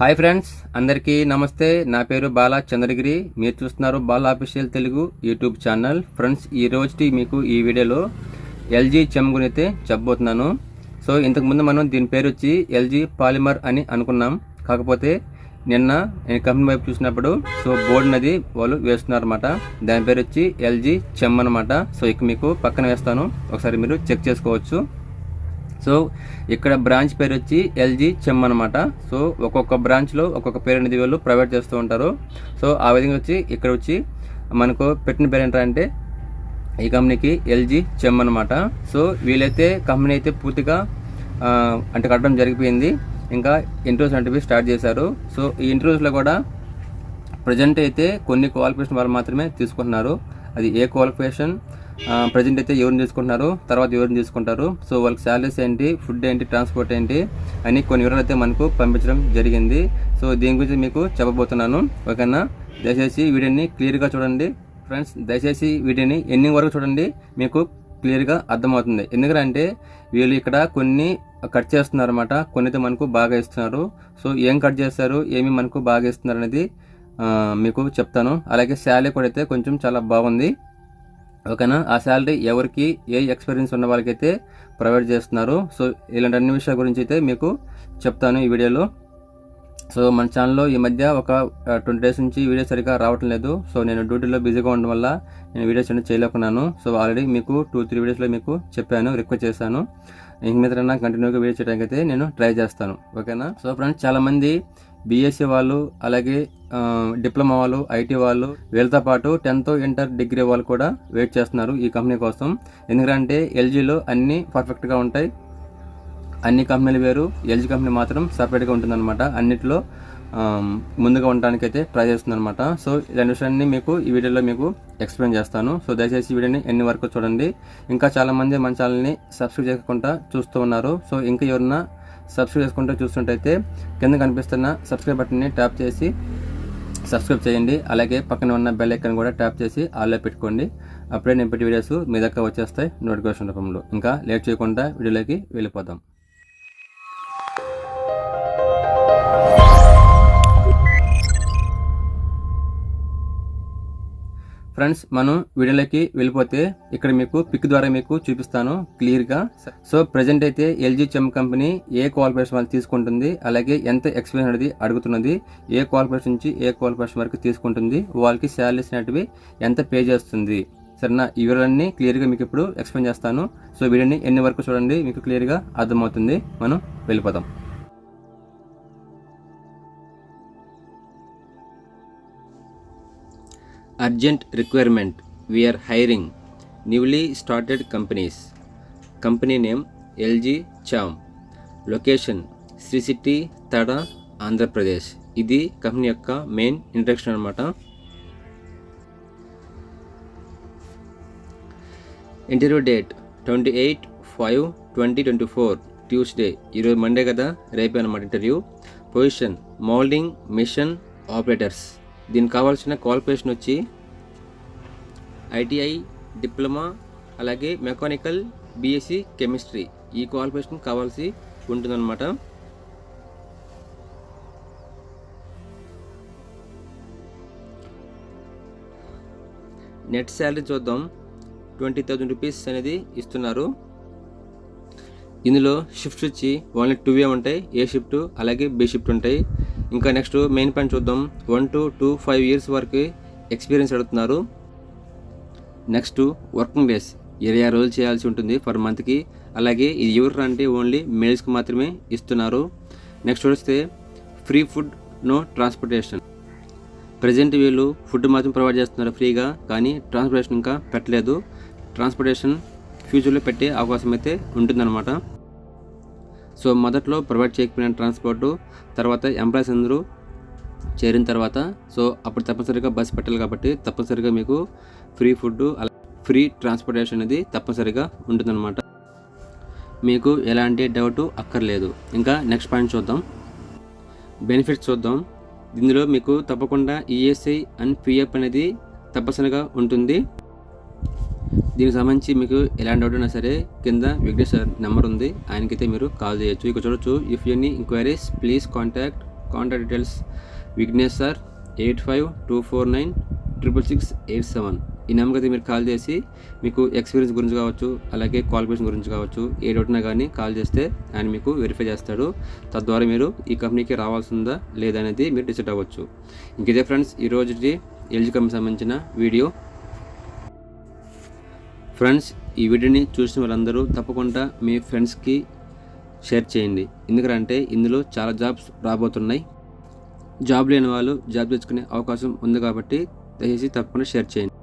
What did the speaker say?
Hi friends అందరికీ నమస్తే. నా పేరు బాలా చంద్రగిరి. మీరు చూస్తున్నారు Bala official Telugu YouTube channel. Friends ఈ రోజుకి మీకు ఈ వీడియోలో ఎల్జీ చెమ్ గురించి అయితే చెప్పబోతున్నాను. సో ఇంతకుముందు మనం దీని పేరు వచ్చి ఎల్జీ పాలిమర్ అని అనుకున్నాం. కాకపోతే నిన్న నేను కంపెనీ వైపు చూసినప్పుడు సో బోర్డు నది వాళ్ళు వేస్తున్నారు అనమాట దాని పేరు వచ్చి ఎల్జీ చెమ్ అనమాట సో ఇక మీకు పక్కన వేస్తాను. ఒకసారి మీరు చెక్ చేసుకోవచ్చు. సో ఇక్కడ బ్రాంచ్ పేరు వచ్చి ఎల్జీ చెమ్ అనమాట సో ఒక్కొక్క బ్రాంచ్లో ఒక్కొక్క పేరు అనేది వీళ్ళు ప్రొవైడ్ చేస్తూ ఉంటారు. సో ఆ విధంగా వచ్చి ఇక్కడ వచ్చి మనకు పెట్టిన పేరు ఏంటంటే ఈ కంపెనీకి ఎల్జీ చెమ్ అనమాట సో వీళ్ళైతే కంపెనీ అయితే పూర్తిగా అంటే కట్టడం జరిగిపోయింది. ఇంకా ఇంటర్వ్యూస్ అంటే స్టార్ట్ చేశారు. సో ఈ ఇంటర్వ్యూస్లో కూడా ప్రజెంట్ అయితే కొన్ని క్వాలిఫికేషన్ వాళ్ళు మాత్రమే తీసుకుంటున్నారు. అది ఏ క్వాలిఫికేషన్ ప్రజెంట్ అయితే ఎవరిని తీసుకుంటున్నారు తర్వాత ఎవరిని తీసుకుంటారు. సో వాళ్ళకి శాలరీస్ ఏంటి ఫుడ్ ఏంటి ట్రాన్స్పోర్ట్ ఏంటి అని కొన్ని వివరాలు అయితే మనకు పంపించడం జరిగింది. సో దీని గురించి మీకు చెప్పబోతున్నాను. ఓకేనా? దయచేసి వీడియోని క్లియర్గా చూడండి. ఫ్రెండ్స్ దయచేసి వీడియోని ఎండింగ్ వరకు చూడండి. మీకు క్లియర్గా అర్థమవుతుంది. ఎందుకంటే వీళ్ళు ఇక్కడ కొన్ని కట్ చేస్తున్నారు అనమాట కొన్ని అయితే మనకు బాగా ఇస్తున్నారు. సో ఏం కట్ చేస్తారు ఏమి మనకు బాగా ఇస్తున్నారు అనేది మీకు చెప్తాను. అలాగే శాలరీ కూడా అయితే కొంచెం చాలా బాగుంది. ఓకేనా? ఆ శాలరీ ఎవరికి ఏ ఎక్స్పీరియన్స్ ఉన్న వాళ్ళకైతే ప్రొవైడ్ చేస్తున్నారు. సో ఇలాంటి అన్ని విషయాల గురించి అయితే మీకు చెప్తాను ఈ వీడియోలో. సో మన ఛానల్లో ఈ మధ్య ఒక ట్వంటీ డేస్ నుంచి వీడియో సరిగా రావటం లేదు. సో నేను డ్యూటీలో బిజీగా ఉండడం వల్ల నేను వీడియోస్ అనేది చేయలేకున్నాను. సో ఆల్రెడీ మీకు టూ త్రీ వీడియోస్లో మీకు చెప్పాను రిక్వెస్ట్ చేశాను. ఇంక మీద కంటిన్యూగా వీడియో చేయడానికి అయితే నేను ట్రై చేస్తాను. ఓకేనా? సో ఫ్రెండ్స్ చాలామంది బీఎస్సీ వాళ్ళు అలాగే డిప్లొమా వాళ్ళు ఐటీ వాళ్ళు వీళ్ళతో పాటు టెన్త్ ఇంటర్ డిగ్రీ వాళ్ళు కూడా వెయిట్ చేస్తున్నారు ఈ కంపెనీ కోసం. ఎందుకంటే ఎల్జీలో అన్నీ పర్ఫెక్ట్గా ఉంటాయి. అన్ని కంపెనీలు వేరు. ఎల్జీ కంపెనీ మాత్రం సపరేట్గా ఉంటుందన్నమాట. అన్నిటిలో ముందుగా ఉండడానికైతే ట్రై చేస్తుందన్నమాట. సో ఇలాంటి విషయాన్ని మీకు ఈ వీడియోలో మీకు ఎక్స్ప్లెయిన్ చేస్తాను. సో దయచేసి ఈ వీడియోని ఎన్ని వరకు చూడండి. ఇంకా చాలామంది మన ఛానల్ని సబ్స్క్రైబ్ చేయకుండా చూస్తూ ఉన్నారు. సో ఇంకా ఎవరన్నా సబ్స్క్రైబ్ చేసుకుంటూ చూస్తుంటైతే కింద కనిపిస్తున్న సబ్స్క్రైబ్ బటన్ని ట్యాప్ చేసి సబ్స్క్రైబ్ చేయండి. అలాగే పక్కన ఉన్న బెల్ ఐకన్ కూడా ట్యాప్ చేసి ఆల్లో పెట్టుకోండి. అప్పుడే నేను పెట్టి వీడియోస్ మీ దగ్గర వచ్చేస్తాయి నోటిఫికేషన్ రూపంలో. ఇంకా లేట్ చేయకుండా వీడియోలోకి వెళ్ళిపోదాం. ఫ్రెండ్స్ మనం వీడియోలోకి వెళ్ళిపోతే ఇక్కడ మీకు పిక్ ద్వారా మీకు చూపిస్తాను క్లియర్గా. సో ప్రజెంట్ అయితే ఎల్జీ చెమ్ కంపెనీ ఏ క్వాలిఫికేషన్ వాళ్ళు తీసుకుంటుంది అలాగే ఎంత ఎక్స్పీరియన్స్ అనేది అడుగుతున్నది ఏ క్వాలిఫికేషన్ నుంచి ఏ క్వాలిఫికేషన్ వరకు తీసుకుంటుంది వాళ్ళకి శాలరీస్ అనేటివి ఎంత పే చేస్తుంది. సరేనా? ఈ వివరాలన్నీ క్లియర్గా మీకు ఇప్పుడు ఎక్స్ప్లెయిన్ చేస్తాను. సో వీడియోని ఎన్ని వరకు చూడండి మీకు క్లియర్గా అర్థమవుతుంది. మనం వెళ్ళిపోతాం urgent requirement we're hiring newly started companies. Company name L G Chem. Location Sri City Tada Andhra Pradesh. ఇది కంపెనీ యొక్క మెయిన్ ఇంట్రడక్షన్ అనమాట interview date twenty eight five twenty twenty four Tuesday. ఈరోజు మండే కదా రేపే అనమాట interview. Position moulding machine operators. దీనికి కావాల్సిన qualification వచ్చి ఐటీఐ డిప్లొమా అలాగే మెకానికల్ బీఎస్సీ కెమిస్ట్రీ ఈ క్వాలిఫికేషన్ కావాల్సి ఉంటుందన్నమాట. నెట్ శాలరీ చూద్దాం. ట్వంటీ థౌజండ్ రూపీస్ అనేది ఇస్తున్నారు. ఇందులో షిఫ్ట్స్ వచ్చి ఓన్లీ టూ ఏ ఉంటాయి. ఏ షిఫ్ట్ అలాగే బి షిఫ్ట్ ఉంటాయి. ఇంకా నెక్స్ట్ మెయిన్ పాయింట్ చూద్దాం. One to two five years వరకు ఎక్స్పీరియన్స్ అడుగుతున్నారు. Next working days. ఇరవై ఆరు రోజులు చేయాల్సి ఉంటుంది పర్ మంత్కి. అలాగే ఇది ఎవరు అంటే ఓన్లీ మేల్స్కి మాత్రమే ఇస్తున్నారు. నెక్స్ట్ వస్తే free food no transportation. Present వీళ్ళు ఫుడ్ మాత్రం ప్రొవైడ్ చేస్తున్నారు ఫ్రీగా కానీ ట్రాన్స్పోర్టేషన్ ఇంకా పెట్టలేదు. ట్రాన్స్పోర్టేషన్ ఫ్యూచర్లో పెట్టే అవకాశం అయితే ఉంటుందన్నమాట. సో మొదట్లో ప్రొవైడ్ చేయకపోయిన ట్రాన్స్పోర్టు తర్వాత ఎంప్లాయీస్ అందరూ చేరిన తర్వాత సో అప్పుడు తప్పనిసరిగా బస్ పెట్టాలి కాబట్టి తప్పనిసరిగా మీకు ఫ్రీ ఫుడ్ అలా ఫ్రీ ట్రాన్స్పోర్టేషన్ అనేది తప్పనిసరిగా ఉంటుందన్నమాట. మీకు ఎలాంటి డౌట్ అక్కర్లేదు. ఇంకా నెక్స్ట్ పాయింట్ చూద్దాం. బెనిఫిట్స్ చూద్దాం. ఇందులో మీకు తప్పకుండా ఈఎస్ఐ అండ్ పిఎఫ్ అనేది తప్పనిసరిగా ఉంటుంది. దీనికి సంబంధించి మీకు ఎలాంటి డౌట్ అయినా సరే కింద వెంకటేష్ సార్ నెంబర్ ఉంది. ఆయనకైతే మీరు కాల్ చేయొచ్చు. ఇక్కడ చూడొచ్చు if any inquiries please contact contact details Vignesh sir eight five two four nine triple six eight seven. ఈ నెంబర్కి అయితే మీరు కాల్ చేసి మీకు ఎక్స్పీరియన్స్ గురించి కావచ్చు అలాగే క్వాలిఫికేషన్ గురించి కావచ్చు ఏ డౌట్నా కానీ కాల్ చేస్తే ఆయన మీకు వెరిఫై చేస్తాడు. తద్వారా మీరు ఈ కంపెనీకి రావాల్సిందా లేదనేది మీరు డిసైడ్ అవ్వచ్చు. ఇంకిదే ఫ్రెండ్స్ ఈరోజుకి ఎల్జీ కంపెనీ సంబంధించిన వీడియో. ఫ్రెండ్స్ ఈ వీడియోని చూసిన వాళ్ళందరూ తప్పకుండా మీ ఫ్రెండ్స్కి షేర్ చేయండి. ఎందుకంటే ఇందులో చాలా జాబ్స్ రాబోతున్నాయి. జాబ్ లేని వాళ్ళు జాబ్ తెచ్చుకునే అవకాశం ఉంది కాబట్టి దయచేసి తప్పకుండా షేర్ చేయండి.